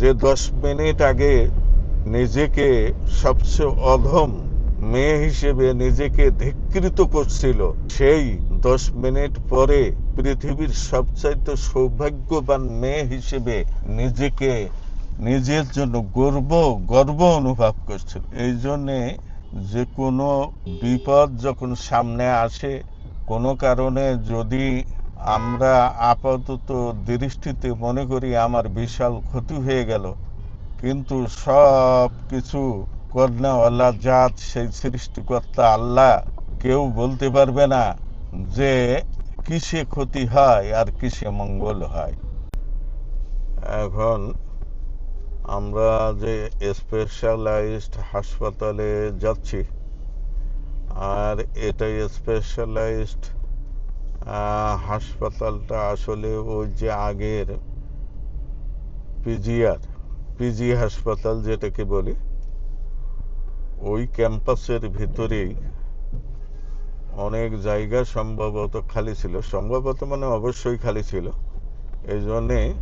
যে দশ মিনিট আগে নিজেকে সবচেয়ে অধম মেয়ে হিসেবে নিজেকে ধিকৃত করছিল, সেই দশ মিনিট পরে পৃথিবীর সবচাইতে সৌভাগ্যবান মেয়ে হিসেবে নিজেকে নিজের জন্য গর্ব গর্ব অনুভব করছিল। এই জন্যে যে কোনো বিপদ যখন সামনে আসে, কোনো কারণে যদি আমরা আপাতত দৃষ্টিতে মনে করি আমার বিশাল ক্ষতি হয়ে গেল। কিন্তু সব কিছু করনাওয়ালা জাত, সেই সৃষ্টিকর্তা আল্লাহ কেউ বলতে পারবে না যে কিসে ক্ষতি হয় আর কিসে মঙ্গল হয়। এখন আমরা যে স্পেশালাইজড হাসপাতালে যাচ্ছি, আর এটা স্পেশালাইজড হাসপাতালটা আসলে ওই যে আগের পিজিআর, পিজি হাসপাতাল যেটাকে বলি, ওই ক্যাম্পাসের ভিতরেই অনেক জায়গা সম্ভবত খালি ছিল। সম্ভবত মানে অবশ্যই খালি ছিল। এই জন্যে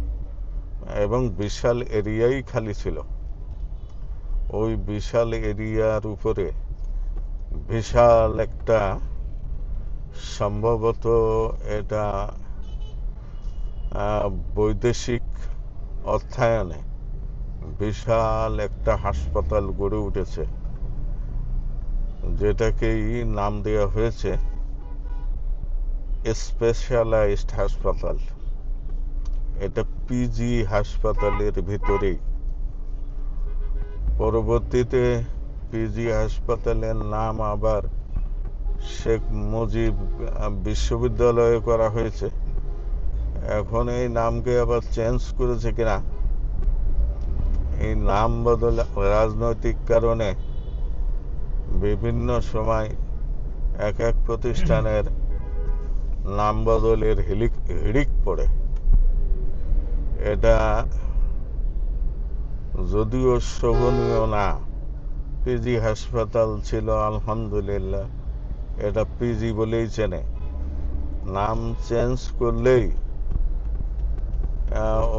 এবং বিশাল এরিয়াই খালি ছিল। ওই বিশাল এরিয়ার উপরে বিশাল একটা সম্ভবত এটা বৈদেশিক অর্থায়নে বিশাল একটা হাসপাতাল গড়ে উঠেছে, যেটাকেই নাম দেওয়া হয়েছে স্পেশালাইজড হাসপাতাল। এটা পিজি হাসপাতালের ভিতরেই। পরবর্তীতে পিজি হাসপাতালের নাম আবার শেখ মুজিব বিশ্ববিদ্যালয়ে করা হয়েছে। এখন এই নামকে আবার চেঞ্জ করেছে কিনা? এই নাম বদল রাজনৈতিক কারণে বিভিন্ন সময় এক এক প্রতিষ্ঠানের নাম বদলের হিলিক, হিড়িক পড়ে। এটা যদিও শোভনীয় না। পিজি হাসপাতাল ছিল, আলহামদুলিল্লাহ। এটা পিজি বলেই চেনে। নাম চেঞ্জ করলেই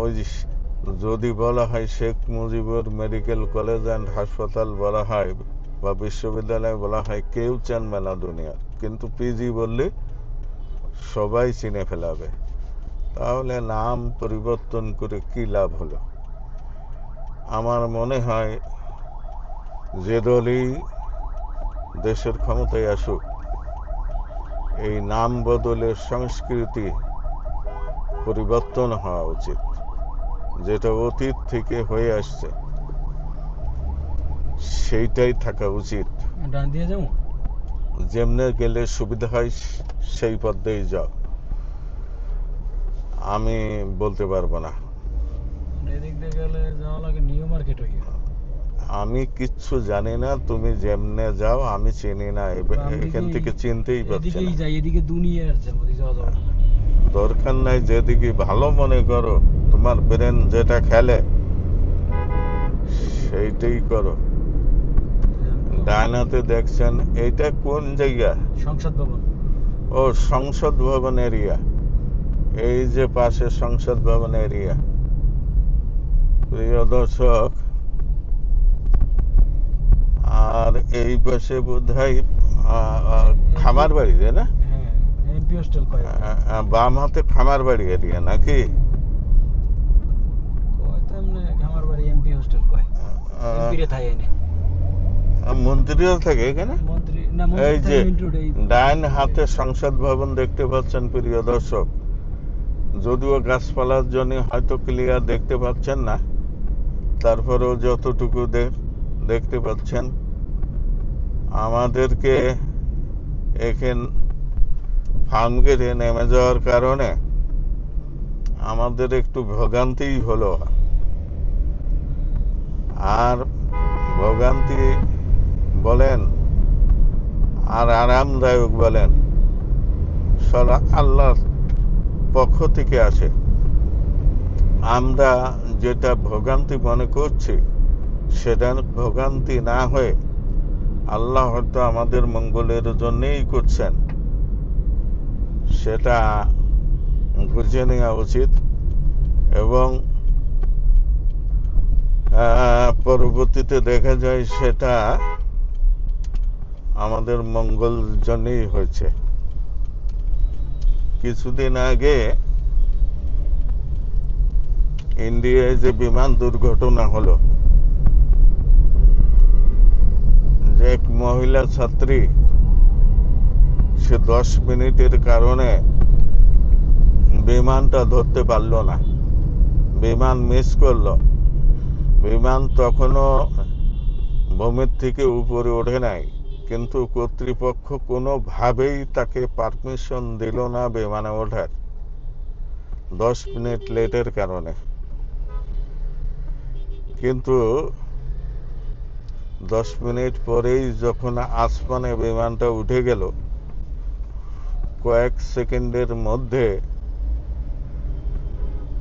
ওই যদি বলা হয় Sheikh Mujibur medical college and হাসপাতাল বলা হয়, বা বিশ্ববিদ্যালয় বলা হয়, কেউ চেনবে না দুনিয়ার কিন্তু পিজি বললে সবাই চিনে ফেলাবে। তাহলে নাম পরিবর্তন করে কি লাভ হলো? আমার মনে হয় যে দলই দেশের ক্ষমতায় আসুক এই নাম বদলের সংস্কৃতি পরিবর্তন হওয়া উচিত যেটা অতীত থেকে হয়ে আসছে। সেইটাই থাকা উচিত। যেমনে গেলে সুবিধা হয় সেই পথেই যাও। আমি বলতে পারব না। এদিক দিয়ে গেলে যাওয়া লাগে নিউ মার্কেট হয়ে আমি কিচ্ছু জানি না তুমি যেমনে যাও আমি চিনি না। এখান থেকে চিনতেই পারছি না। যাই এদিকে দুনিয়ার দরকার নাই যেদিকে ভালো মনে করো তোমার ব্রেন যেটা খেলে সেইটাই করো। ডায়নাতে দেখছেন এইটা কোন জায়গা? সংসদ ভবন। ও সংসদ ভবন এরিয়া। এই যে পাশে সংসদ ভবন এরিয়া। প্রিয় দর্শক আর এই পাশে বোধ হয় খামার বাড়ি তাই না? হ্যাঁ বাম হাতে খামার বাড়ি এরিয়া নাকি? মন্ত্রীও থাকে এখানে? এই যে ডাইন হাতে সংসদ ভবন দেখতে পাচ্ছেন প্রিয় দর্শক। যদিও গাছপালার জন্য হয়তো ক্লিয়ার দেখতে পাচ্ছেন না তারপরেও যতটুকু দেখতে পাচ্ছেন আমাদেরকে এখান ফার্মগেটে নেমে যাওয়ার কারণে আমাদের একটু ভোগান্তিই হলো। আর ভোগান্তি বলেন, আর আরামদায়ক বলেন, সরা আল্লাহর পক্ষ থেকে আসে। আমরা যেটা ভোগান্তি মনে করছি, সেটা ভোগান্তি না হয়ে আল্লাহ হয়তো আমাদের মঙ্গলের জন্যেই করছেন। সেটা বুঝে নেওয়া উচিত এবং পরবর্তীতে দেখা যায় সেটা আমাদের মঙ্গল জন্যই হয়েছে। কিছুদিন আগে ইন্ডিয়ায় যে বিমান দুর্ঘটনা হলো মহিলা ছাত্রী, সে দশ মিনিটের কারণে বিমানটা ধরতে পারল না। বিমান মিস করল। বিমান তখনও ভূমির থেকে উপরে ওঠে নাই, কিন্তু কর্তৃপক্ষ কোনোভাবেই তাকে পারমিশন দিল না বিমানে ওঠার। দশ মিনিট লেটের কারণে। কিন্তু দশ মিনিট পরেই যখন আসমানে বিমানটা উঠে গেল, কয়েক সেকেন্ডের মধ্যে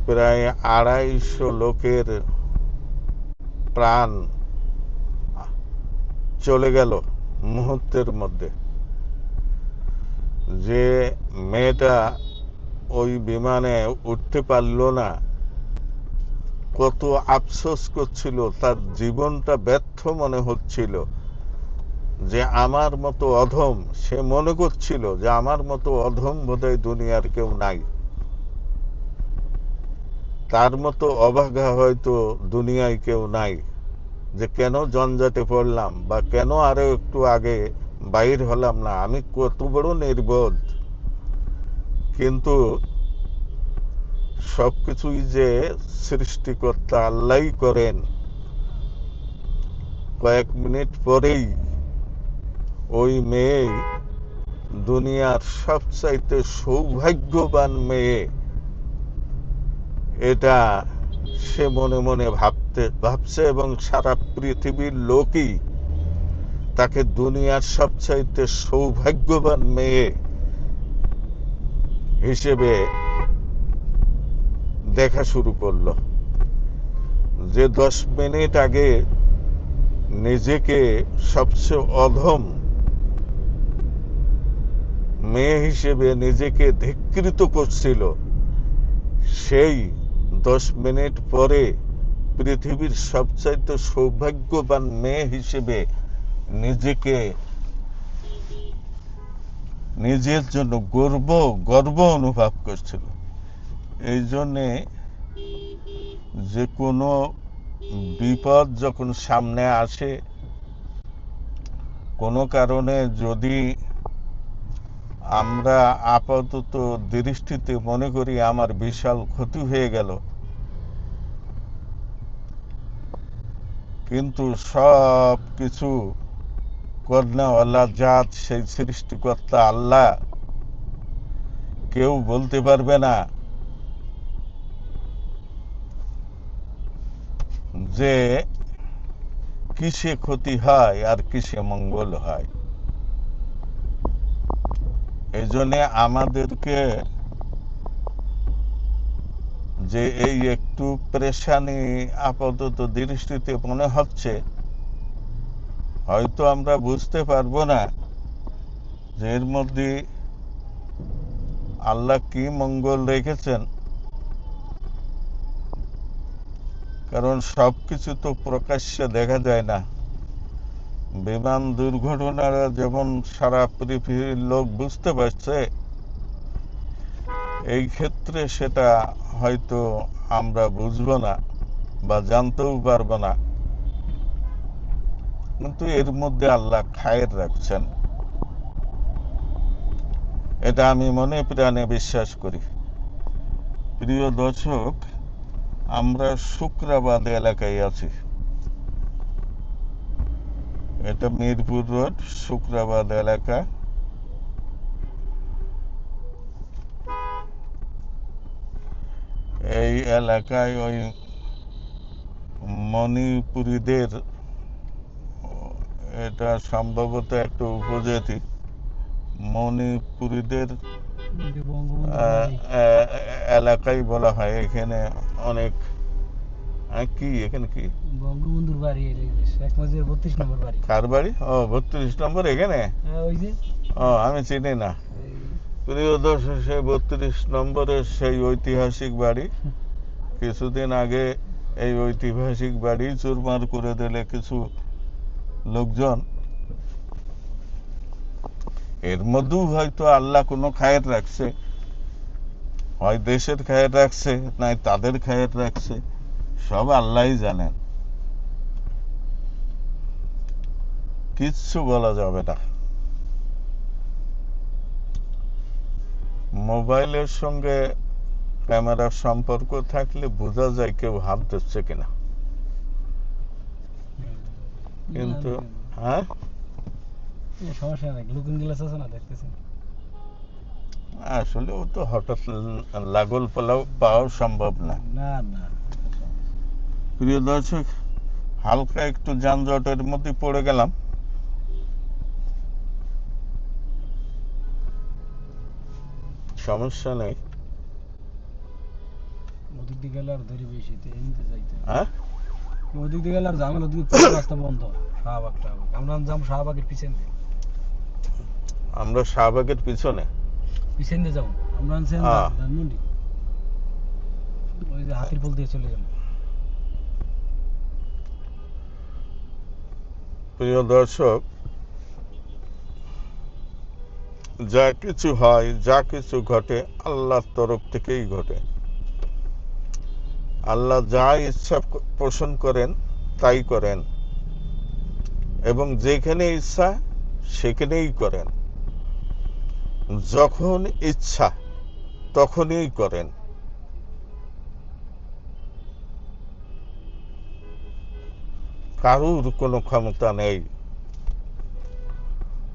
প্রায় আড়াইশো লোকের প্রাণ চলে গেল মুহূর্তের মধ্যে। যে মেয়েটা ওই বিমানে উঠতে পারল না কত আফসোস করছিল, তার জীবনটা ব্যর্থ মনে হচ্ছিল, যে আমার মতো অধম, সে মনে করছিল যে আমার মতো অধম বোধহয় দুনিয়ার কেউ নাই। তার মতো অবাগা হয়তো দুনিয়ায় কেউ নাই, যে কেন জঞ্জাটে পড়লাম বা কেন আরও একটু আগে বাইর হলাম না, আমি কত বড় নির্বোধ। কিন্তু সবকিছুই যে সৃষ্টিকর্তা আল্লাহই করেন, কয়েক মিনিট পরেই ওই মেয়ে দুনিয়ার সবচাইতে সৌভাগ্যবান মেয়ে, এটা সে মনে মনে ভাবতে, ভাবছে এবং সারা পৃথিবীর লোকই তাকে দুনিয়ার সবচাইতে সৌভাগ্যবান মেয়ে হিসেবে দেখা শুরু করল। যে দশ মিনিট আগে নিজেকে সবচেয়ে অধম মেয়ে হিসেবে নিজেকে ধিকৃত করছিল, সেই দশ মিনিট পরে পৃথিবীর সবচাইতে সৌভাগ্যবান মেয়ে হিসেবে নিজেকে নিজের জন্য গর্ব গর্ব অনুভব করছিল। এই জন্যে যে কোনো বিপদ যখন সামনে আসে, কোনো কারণে যদি আমরা আপাতত দৃষ্টিতে মনে করি আমার বিশাল ক্ষতি হয়ে গেল, কিন্তু সব কিছু করনাওয়ালা জাত, সেই সৃষ্টিকর্তা আল্লাহ, কেউ বলতে পারবে না যে কিসে ক্ষতি হয় আর কিসে মঙ্গল হয়। এই জন্য আমাদেরকে যে এই একটু প্রেশানি আপাতত দৃষ্টিতে মনে হচ্ছে, হয়তো আমরা বুঝতে পারব না যে এর মধ্যে আল্লাহ কি মঙ্গল রেখেছেন। কারণ সবকিছু তো প্রকাশ্যে দেখা যায় না। বিমান দুর্ঘটনারা যেমন সারা পৃথিবীর লোক বুঝতে পারছে, এই ক্ষেত্রে সেটা হয়তো আমরা বুঝব না বা জানতেও পারব না। কিন্তু এর মধ্যে আল্লাহ খায়ের রাখছেন। এটা আমি মনে প্রাণে বিশ্বাস করি। প্রিয় দর্শক আমরা শুক্রাবাদ এলাকায় আছি। এটা মিরপুর রোড, শুক্রাবাদ এলাকা। এই এলাকায় ওই মণিপুরীদের, এটা সম্ভবত একটা উপজাতি। মণিপুরীদের এলাকায় বলা হয় এখানে অনেক কি এখানে কি? বঙ্গবন্ধুর বাড়ি এটা শেখ মুজিবের বত্রিশ নম্বর বাড়ি। কার বাড়ি? ও বত্রিশ নম্বর এখানে? হ্যাঁ, ওই যে। ও আমি চিনি না। প্রিয় দর্শক সেই বত্রিশ নম্বরের সেই ঐতিহাসিক বাড়ি। কিছুদিন আগে এই ঐতিহাসিক বাড়ি চুরমার করে দিলে কিছু লোকজন এর মধ্যেও হয়তো আল্লাহ কোনো খায়ের রাখছে। হয় দেশের খায়ের রাখছে নাই তাদের খায়ের রাখছে। সব আল্লাহই জানেন। কিচ্ছু বলা যাবে না। মোবাইলের সঙ্গে ক্যামেরার সম্পর্ক থাকলে বোঝা যায় কেউ হাত দিচ্ছে কিনা। কিন্তু হ্যাঁ? সমস্যা নাই। লুকিং গ্লাস আছে না দেখতেছেন? আসলে ও তো হঠাৎ লাগল পালাও পাওয়া সম্ভব না। না না প্রিয় দর্শক হালকা একটু যানজটের মধ্যে পড়ে গেলাম। সমস্যা নেই। ওদিক দিকে গেলে আর দেরি বেশি এমনিতে যাইতে হ্যাঁ। ওদিক দিকে গেলে আর ঝামেলা ওদিকে রাস্তা বন্ধ। শাহবাগ টাহবাগ আমরা শাহবাগের পিছন দিয়ে। আমরা শাহবাগের পিছনে। পিছন যাব। আমরা আনছেন। ধানমন্ডি। ওই যে হাতির পোল দিয়ে চলে যাব। প্রিয় দর্শক যা কিছু হয় যা কিছু ঘটে আল্লাহর তরফ থেকেই ঘটে। আল্লাহ যা ইচ্ছা পোষণ করেন তাই করেন। এবং যেখানে ইচ্ছা সেখানেই করেন। যখন ইচ্ছা তখনই করেন। কারুর কোনো ক্ষমতা নেই।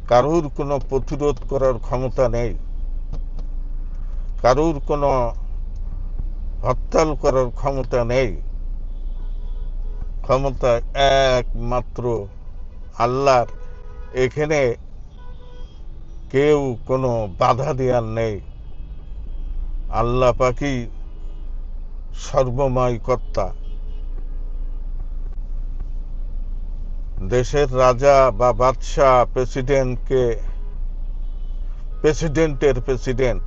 কারুর কোনো প্রতিরোধ করার ক্ষমতা নেই। কারুর কোনো হরতাল করার ক্ষমতা নেই। ক্ষমতা একমাত্র আল্লাহর। এখানে কেউ কোনো বাধা দেওয়ার নেই। আল্লাহ পাকি সর্বময় কর্তা। দেশের রাজা বা বাদশাহ প্রেসিডেন্টকে প্রেসিডেন্টের প্রেসিডেন্ট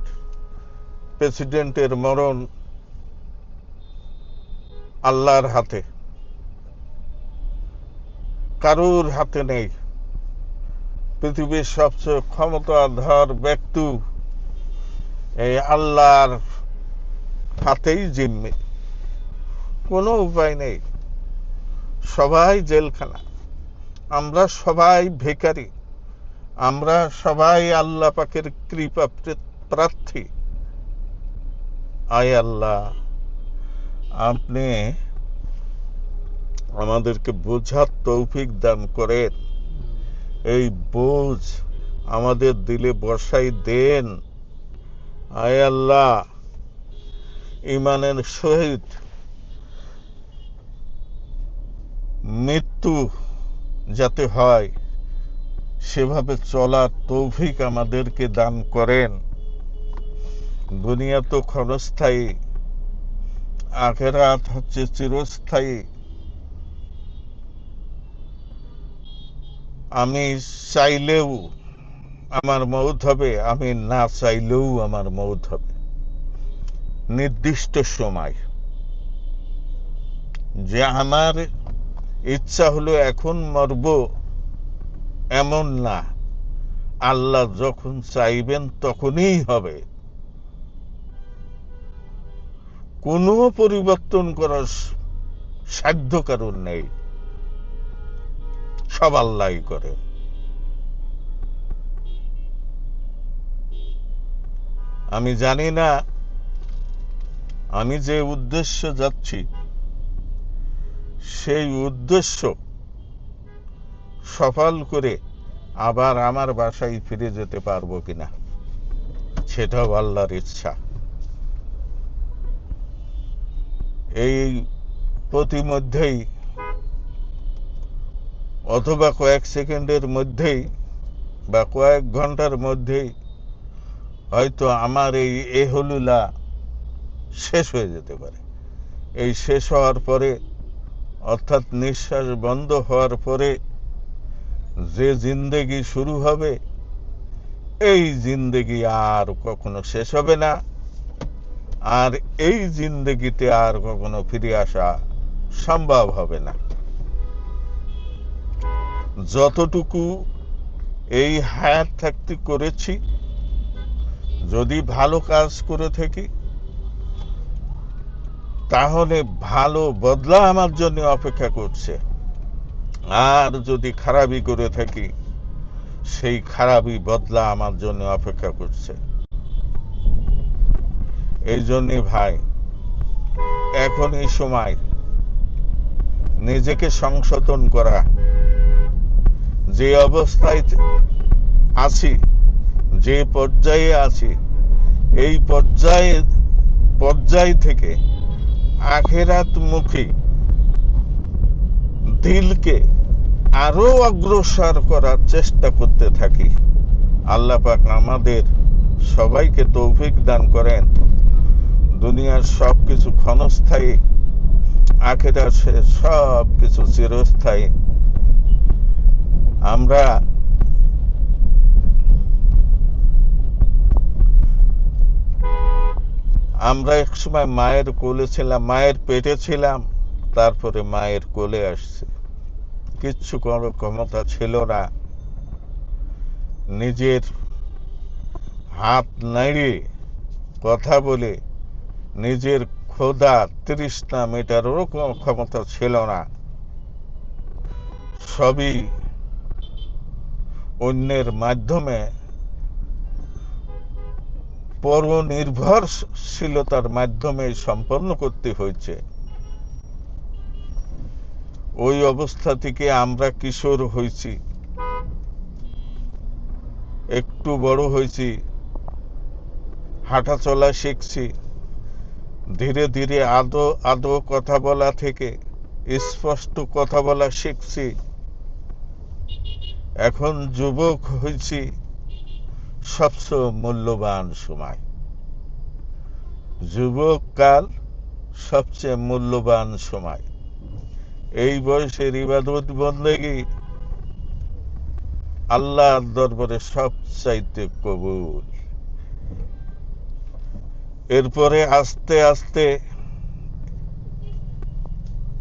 প্রেসিডেন্টের মরণ আল্লাহর হাতে। কারুর হাতে নেই। পৃথিবীর সবচেয়ে ক্ষমতাধর ব্যক্তি এই আল্লাহর হাতেই জিম্মি। কোনো উপায় নেই। সবাই জেলখানা। আমরা সবাই ভিখারি। আমরা সবাই আল্লাহ পাকের কৃপা প্রার্থী। আয় আল্লাহ, আপনি আমাদেরকে বোঝার তৌফিক দান করেন। এই বোঝ আমাদের দিলে বসাই দেন। আয় আল্লাহ ইমানের সহিত মৃত্যু যাতে হয়, সেভাবে চলার তৌফিক আমাদেরকে দান করেন। দুনিয়া তো ক্ষণস্থায়ী, আখেরাত হচ্ছে চিরস্থায়ী। আমি চাইলেও আমার মৌত হবে, আমি না চাইলেও আমার মৌত হবে। নির্দিষ্ট সময়। যে আমার ইচ্ছা হলো এখন মরব, এমন না। আল্লাহ যখন চাইবেন তখনই হবে। কোনো পরিবর্তন করার সাধ্য কারণ নেই। সব আল্লাহই করে। আমি জানি না, আমি যে উদ্দেশ্য যাচ্ছি, সেই উদ্দেশ্য সফল করে আবার আমার বাসায় ফিরে যেতে পারব কিনা, সেটাও আল্লাহর ইচ্ছা। এই প্রতিমধ্যেই অথবা কয়েক সেকেন্ডের মধ্যেই বা কয়েক ঘণ্টার মধ্যেই হয়তো আমার এই এহলুলা শেষ হয়ে যেতে পারে। এই শেষ হওয়ার পরে, অর্থাৎ নিঃশ্বাস বন্ধ হওয়ার পরে যে জিন্দেগি শুরু হবে, এই জিন্দেগি আর কখনো শেষ হবে না। আর এই জিন্দেগিতে আর কখনো ফিরে আসা সম্ভব হবে না। যতটুকু এই হায়াত থাকতে করেছি, যদি ভালো কাজ করে থাকি, তাহলে ভালো বদলা আমার জন্য অপেক্ষা করছে। আর যদি খারাপই করে থাকি, সেই খারাপই বদলা আমার জন্য অপেক্ষা করছে। এই জন্যে ভাই, এখন এই সময় নিজেকে সংশোধন করা যে অবস্থায় আছি, যে পর্যায়ে আছি, এই পর্যায়ে, পর্যায় থেকে আখেরাত মুখী দিলকে আরও অগ্রসর করার চেষ্টা করতে থাকি। আল্লাহ পাক আমাদের সবাইকে তৌফিক দান করেন। দুনিয়ার সব কিছু ক্ষণস্থায়ী আখেরার সব কিছু চিরস্থায়ী। আমরা আমরা এক সময় মায়ের কোলে ছিলাম, মায়ের পেটে ছিলাম, তারপরে মায়ের কোলে আসছে। কিচ্ছু কোনো ক্ষমতা ছিল না। নিজের হাত নাড়িয়ে কথা বলে নিজের ক্ষোধা তৃষ্ণা মেটারও কোনো ক্ষমতা ছিল না। সবই অন্যের মাধ্যমে পরনির্ভরশীলতার মাধ্যমে সম্পন্ন করতে হয়েছে। ওই অবস্থা থেকে আমরা কিশোর হয়েছি। একটু বড় হয়েছি। হাঁটা চলা শিখছি। ধীরে ধীরে আদো আদো কথা বলা থেকে স্পষ্ট কথা বলা শিখছি। এখন যুবক হয়েছি সবচেয়ে মূল্যবান সময়। যুবক কাল সবচেয়ে মূল্যবান সময়। এই বয়সের ইবাদত বন্দেগি আল্লাহর দরবারে সবচাইতে কবুল। এরপরে আস্তে আস্তে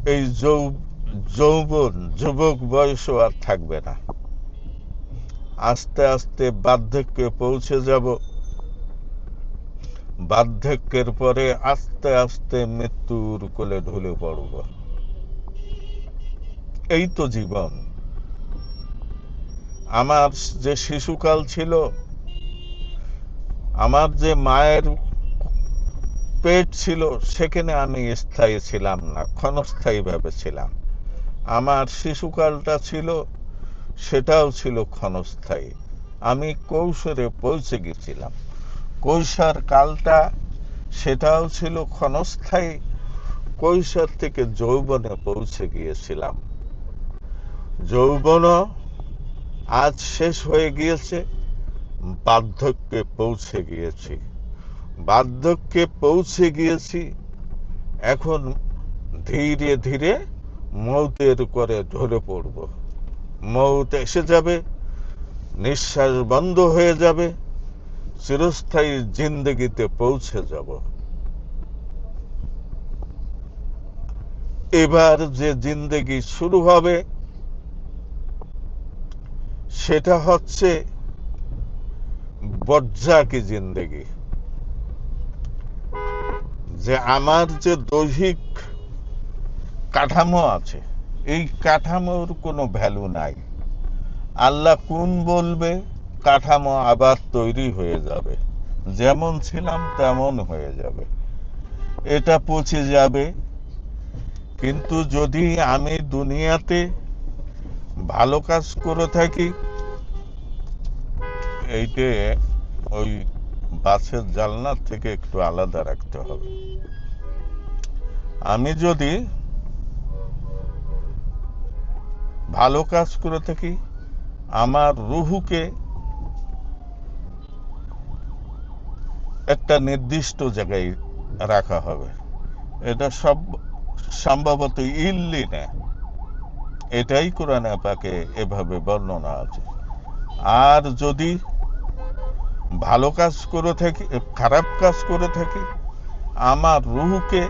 এই যৌবন, যুবক বয়সও আর থাকবে না। আস্তে আস্তে বার্ধক্যে পৌঁছে যাব। বার্ধক্যের পরে আস্তে আস্তে মৃত্যুর কোলে ঢলে পড়ব। এই তো জীবন। আমার যে শিশুকাল ছিল, আমার যে মায়ের পেট ছিল, সেখানে আমি স্থায়ী ছিলাম না ক্ষণস্থায়ী ভাবে ছিলাম। আমার শিশুকালটা ছিল সেটাও ছিল ক্ষণস্থায়ী। আমি কৌশলে পৌঁছে গেছিলাম। কৈশোর কালটা সেটাও ছিল ক্ষণস্থায়ী। কৈশোর থেকে যৌবনে পৌঁছে গিয়েছিলাম। যৌবন আজ শেষ হয়ে গিয়েছে। বার্ধক্যে পৌঁছে গিয়েছি। বার্ধক্যে পৌঁছে গিয়েছি। এখন ধীরে ধীরে মৌতের করে ঢলে পড়ব। মৌত এসে যাবে, নিঃশ্বাস বন্ধ হয়ে যাবে, চিরস্থায়ী জিন্দগিতে পৌঁছে যাব। এবার যে জিন্দগি শুরু হবে, সেটা হচ্ছে বজ্জাকি জিন্দগি। যে আমার যে দৈহিক কাঠামো আছে এই কাঠামোর কোনো ভ্যালু নাই। আল্লাহ কোন বলবে, কাঠামো আবার তৈরি হয়ে যাবে। যেমন ছিলাম, তেমন হয়ে যাবে। এটা পচে যাবে। কিন্তু যদি আমি দুনিয়াতে ভালো কাজ করে থাকি, এইটে ওই বাসের জালনার থেকে একটু আলাদা রাখতে হবে। আমি যদি ভালো কাজ করে থাকি, আমার রুহুকে একটা নির্দিষ্ট জায়গায় রাখা হবে। এটা সব সম্ভবত ইল্লিনে। এটাই কোরআনে পাকে এভাবে বর্ণনা আছে। আর যদি ভালো কাজ করে থাকি, খারাপ কাজ করে থাকি, আমার রুহুকে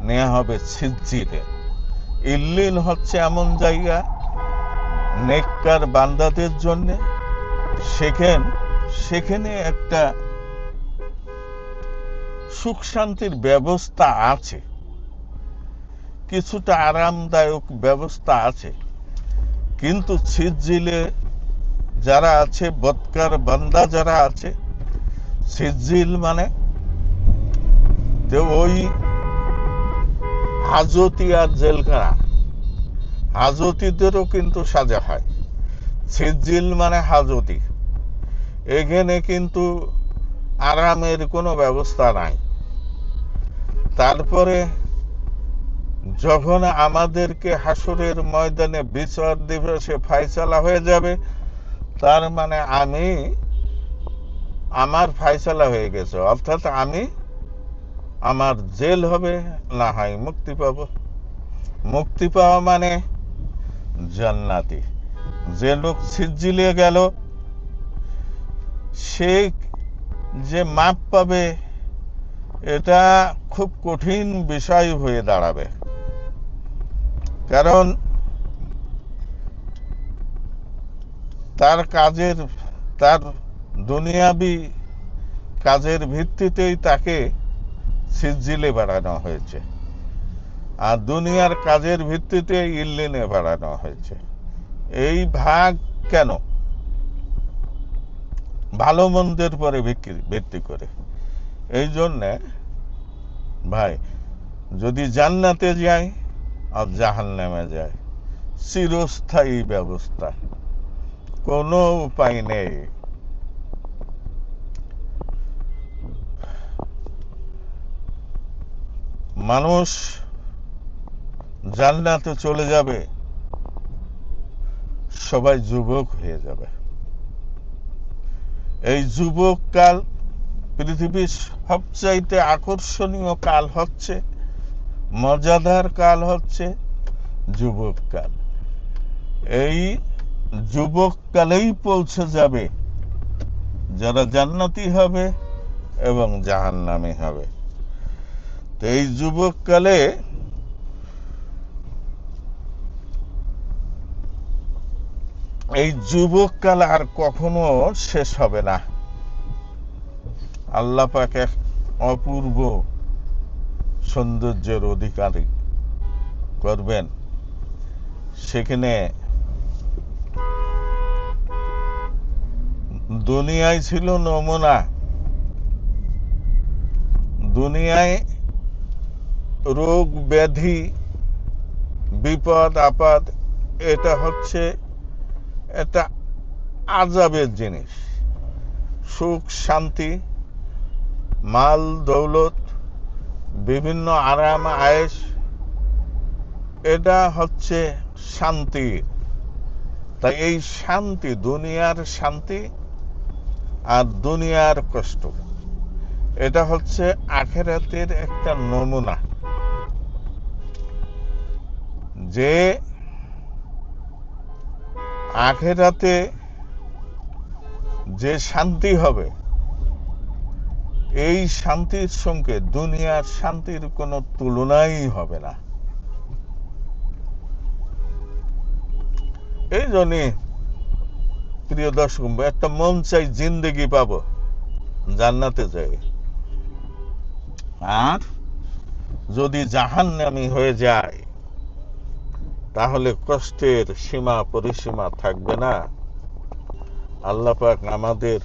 নেওয়া হবে সিজ্জিরে ইল্লিন হচ্ছে এমন জায়গা নেককার বান্দাদের জন্য সেখান সেখানে একটা সুখ শান্তির ব্যবস্থা আছে। কিছুটা আরামদায়ক ব্যবস্থা আছে। কিন্তু ছিজিলে যারা আছে, বৎকার বান্দা যারা আছে সিজিল মানে যে ওই হাজতি আর জেলখানা। হাজতিদেরও কিন্তু সাজা হয়। সিজিল মানে হাজতি। এখানে কিন্তু আরামের কোনো ব্যবস্থা নাই। তারপরে যখন আমাদেরকে হাসরের ময়দানে বিচার দিবসে ফাইসালা হয়ে যাবে, তার মানে আমি, আমার ফাইসালা হয়ে গেছে। অর্থাৎ আমি আমার জেল হবে, না হয় মুক্তি পাব। মুক্তি পাওয়া মানে জান্নাতি। যে লোক সিজিলে গেল, সে যে মাপ পাবে, এটা খুব কঠিন বিষয় হয়ে দাঁড়াবে। কারণ তার কাজের, তার দুনিয়াবি কাজের ভিত্তিতেই তাকে সিজিলে বাড়ানো হয়েছে। আর দুনিয়ার কাজের ভিত্তিতে ইল্লিনে বাড়ানো হয়েছে। এই ভাগ কেন? ভালো মন্দের পরে ভিত্তি- করে। এই জন্যে, ভাই, যদি জান্নাতে যায় আর জাহান নামে যায় চিরস্থায়ী ব্যবস্থা। কোনো উপায় নেই। মানুষ জান্নাতে চলে যাবে, সবাই যুবক হয়ে যাবে। এই যুবক কাল পৃথিবীর সবচাইতে আকর্ষণীয় কাল হচ্ছে, মজাদার কাল হচ্ছে যুবক কাল। এই যুবক কালেই পৌঁছে যাবে, যারা জান্নাতি হবে এবং জাহান্নামী হবে। তো এই যুবক কালে এই যুবক কাল আর কখনো শেষ হবে না। আল্লাহ পাক এক অপূর্ব সৌন্দর্যের অধিকারী করবেন। সেখানে দুনিয়ায় ছিল নমুনা। দুনিয়ায় রোগ, ব্যাধি, বিপদ, আপদ, এটা হচ্ছে এটা আজাবের জিনিস। সুখ, শান্তি, মাল, দৌলত, বিভিন্ন আরাম আয়েস এটা হচ্ছে শান্তি। তাই এই শান্তি দুনিয়ার শান্তি আর দুনিয়ার কষ্ট। এটা হচ্ছে আখেরাতের একটা নমুনা। যে আখেরাতে যে শান্তি হবে, এই শান্তির সঙ্গে দুনিয়ার শান্তির কোনো তুলনাই হবে না। এই জন্যে, প্রিয় দর্শক, একটা মন চাই জিন্দগি পাবো, জান্নাতে যাই। আর যদি জাহান্নামি হয়ে যায় তাহলে কষ্টের সীমা পরিসীমা থাকবে না। আল্লাহ পাক আমাদের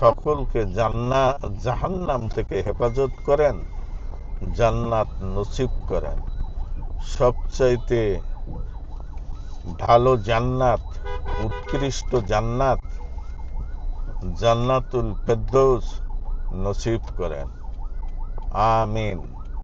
সকলকে জান্না, জাহান্নাম থেকে হেফাজত করেন, জান্নাত নসিব করেন। সবচাইতে ভালো জান্নাত, উৎকৃষ্ট জান্নাত জান্নাতুল ফেরদৌস নসিব করেন। আমিন।